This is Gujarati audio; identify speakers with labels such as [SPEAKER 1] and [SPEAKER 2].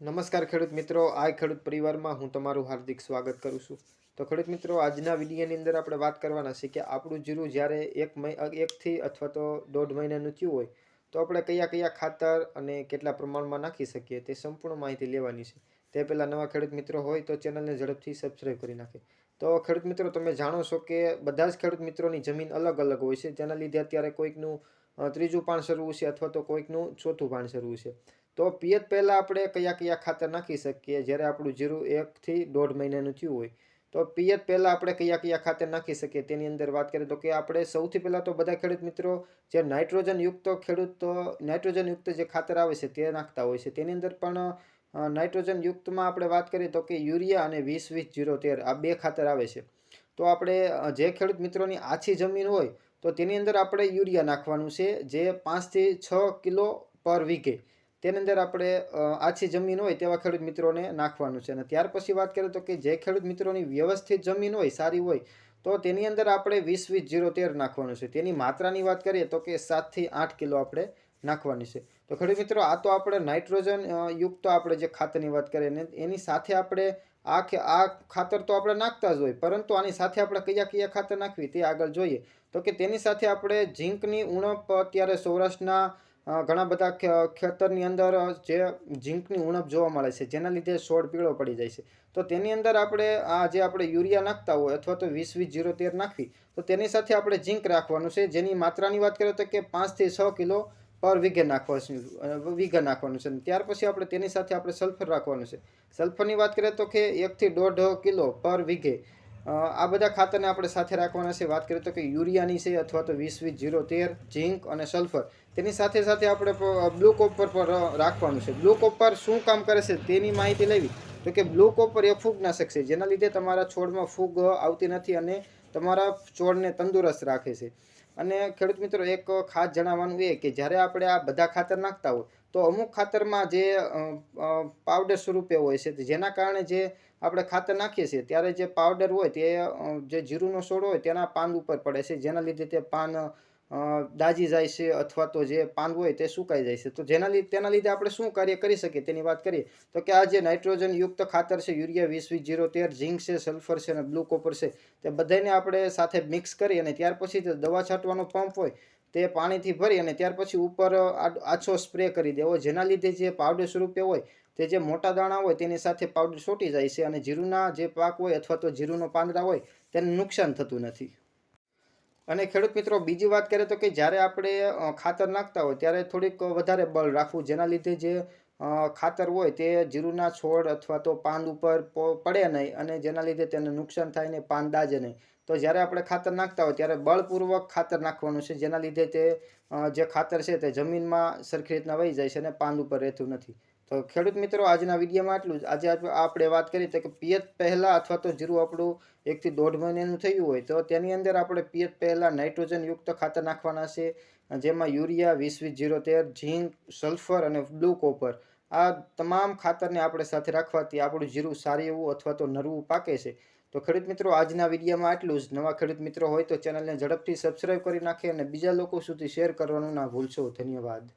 [SPEAKER 1] નમસ્કાર ખેડૂત મિત્રો આ ખેડૂત પરિવારમાં હું તમારું હાર્દિક સ્વાગત કરું છું. તો ખેડૂત મિત્રો, આજના વિડીયોની અંદર આપણે વાત કરવાના છે કે આપણું જીરું જ્યારે એક મહિ એકથી અથવા તો દોઢ મહિનાનું થયું હોય, તો આપણે કયા કયા ખાતર અને કેટલા પ્રમાણમાં નાખી શકીએ તે સંપૂર્ણ માહિતી લેવાની છે. તે પહેલાં નવા ખેડૂત મિત્રો હોય તો ચેનલને ઝડપથી સબસ્ક્રાઈબ કરી નાખે. તો ખેડૂત મિત્રો, તમે જાણો છો કે બધા જ ખેડૂત મિત્રોની જમીન અલગ અલગ હોય છે. જેના લીધે અત્યારે કોઈકનું ત્રીજું પાણ શરૂ છે અથવા તો કોઈકનું ચોથું પાણ શરૂ છે. તો પિયત પહેલાં આપણે કયા કયા ખાતર નાખી શકીએ? જ્યારે આપણું જીરું એકથી દોઢ મહિનાનું થયું હોય. તો પિયત પહેલાં આપણે કયા કયા ખાતર નાખી શકીએ? તેની અંદર વાત કરીએ તો કે આપણે સૌથી પહેલાં તો બધા ખેડૂત મિત્રો જે નાઇટ્રોજનયુક્ત ખેડૂત નાઇટ્રોજન યુક્ત જે ખાતર આવે છે તે નાખતા હોય છે. તેની અંદર પણ નાઇટ્રોજનયુક્તમાં આપણે વાત કરીએ તો કે યુરિયા અને વીસ વીસ જીરો તેર આ બે ખાતર આવે છે. તો આપણે જે ખેડૂત મિત્રોની આછી જમીન હોય તો તેની અંદર આપણે યુરિયા નાખવાનું છે, જે પાંચથી છ કિલો પર વીઘે. તેની અંદર આપણે આછી જમીન હોય તેવા ખેડૂત મિત્રોને નાખવાનું છે. અને ત્યાર પછી વાત કરીએ તો કે જે ખેડૂત મિત્રોની વ્યવસ્થિત જમીન હોય, સારી હોય, તો તેની અંદર આપણે વીસ વીસ જીરો તેર નાખવાનું છે. તેની માત્રાની વાત કરીએ તો કે સાતથી આઠ કિલો આપણે નાખવાની છે. તો ખેડૂત મિત્રો, આ તો આપણે નાઇટ્રોજન યુક્ત આપણે જે ખાતરની વાત કરીએ ને, એની સાથે આપણે આ આ ખાતર તો આપણે નાખતા જ હોય, પરંતુ આની સાથે આપણે કયા કયા ખાતર નાખવી તે આગળ જોઈએ. તો કે તેની સાથે આપણે ઝીંકની ઉણપ, અત્યારે સૌરાષ્ટ્રના ઘણા બધા ખેતરની અંદર જે ઝીંકની ઉણપ જોવા મળે છે, જેના લીધે છોડ પીળો પડી જાય છે. તો તેની અંદર આપણે આ જે આપણે યુરિયા નાખતા હોય, અથવા તો વીસ વીસ જીરો તેર નાખવી, તો તેની સાથે આપણે ઝીંક રાખવાનું છે. જેની માત્રાની વાત કરીએ તો કે પાંચથી છ કિલો પર વીઘે નાખવાનું વીઘા નાખવાનું છે. ત્યાર પછી આપણે તેની સાથે આપણે સલ્ફર રાખવાનું છે. સલ્ફરની વાત કરીએ તો કે એકથી દોઢ કિલો પર વીઘે. આ બધા ખાતરને આપણે સાથે રાખવાના છે. વાત કરીએ તો કે યુરિયાની છે અથવા તો વીસ વીસ જીરો તેર, ઝીંક અને સલ્ફર. તેની સાથે સાથે આપણે બ્લુ કોપર પર રાખવાનું છે. બ્લુ કોપર શું કામ કરે છે તેની માહિતી લેવી. તો કે બ્લુ કોપર એ ફૂગનાશક છે. જેના લીધે તમારા છોડમાં ફૂગ આવતી નથી અને તમારા છોડને તંદુરસ્ત રાખે છે. અને ખેડૂત મિત્રો, એક ખાસ જણાવવાનું એ કે જ્યારે આપણે આ બધા ખાતર નાખતા હોય, તો અમુક ખાતરમાં જે પાવડર સ્વરૂપે હોય છે, જેના કારણે જે આપણે ખાતર નાખીએ છીએ, ત્યારે જે પાવડર હોય તે જે જીરુંનો છોડ હોય તેના પાન ઉપર પડે છે, જેના લીધે તે પાન દાજી જાય છે અથવા તો જે પાન હોય તે સુકાઈ જાય છે. તો જેના લીધે તેના લીધે આપણે શું કાર્ય કરી શકીએ તેની વાત કરીએ. તો કે આ જે નાઇટ્રોજન યુક્ત ખાતર છે, યુરિયા વીસ વીસ, જીરો, તેર, ઝીંક છે, સલ્ફર છે અને બ્લુ કોપર છે, તે બધાને આપણે સાથે મિક્સ કરી અને ત્યાર પછી તે દવા છાંટવાનો પંપ હોય તે પાણીથી ભરી અને ત્યાર પછી ઉપર આછો સ્પ્રે કરી દેવો. જેના લીધે જે પાવડર સ્વરૂપે હોય તે જે મોટા દાણા હોય તેની સાથે પાવડર છોટી જાય છે અને જીરુના જે પાક હોય અથવા તો જીરુનો પાંદડા હોય તેને નુકસાન થતું નથી. અને ખેડૂત મિત્રો, બીજી વાત કરીએ તો કે જ્યારે આપણે ખાતર નાખતા હોય, ત્યારે થોડીક વધારે બળ રાખવું, જેના લીધે જે ખાતર હોય તે જીરુના છોડ અથવા તો પાન ઉપર પડે નહીં અને જેના લીધે તેને નુકસાન થાય ને પાન દાજે નહીં. તો જ્યારે આપણે ખાતર નાખતા હોય ત્યારે બળપૂર્વક ખાતર નાખવાનું છે. જેના લીધે તે જે ખાતર છે તે જમીનમાં સરખી રીતના વહી જાય છે અને પાન ઉપર રહેતું નથી. તો ખેડૂત મિત્રો, આજના વિડીયોમાં આટલું જ. આજે આપ- આપણે વાત કરી તો કે પિયત પહેલાં અથવા તો જીરું આપણું એકથી દોઢ મહિનાનું થયું હોય તો તેની અંદર આપણે પિયત પહેલાં નાઇટ્રોજનયુક્ત ખાતર નાખવાના છે. જેમાં યુરિયા, વીસ વીસ, જીરો, તેર, ઝીંક, સલ્ફર અને બ્લુ કોપર. આ તમામ ખાતરને આપણે સાથે રાખવાથી આપણું જીરું સારું એવું અથવા તો નરવું પાકે છે. તો ખેડૂત મિત્રો, આજના વિડીયોમાં આટલું જ. નવા ખેડૂત મિત્રો હોય તો ચેનલને ઝડપથી સબસ્ક્રાઈબ કરી નાખે અને બીજા લોકો સુધી શેર કરવાનું ના ભૂલશો. ધન્યવાદ.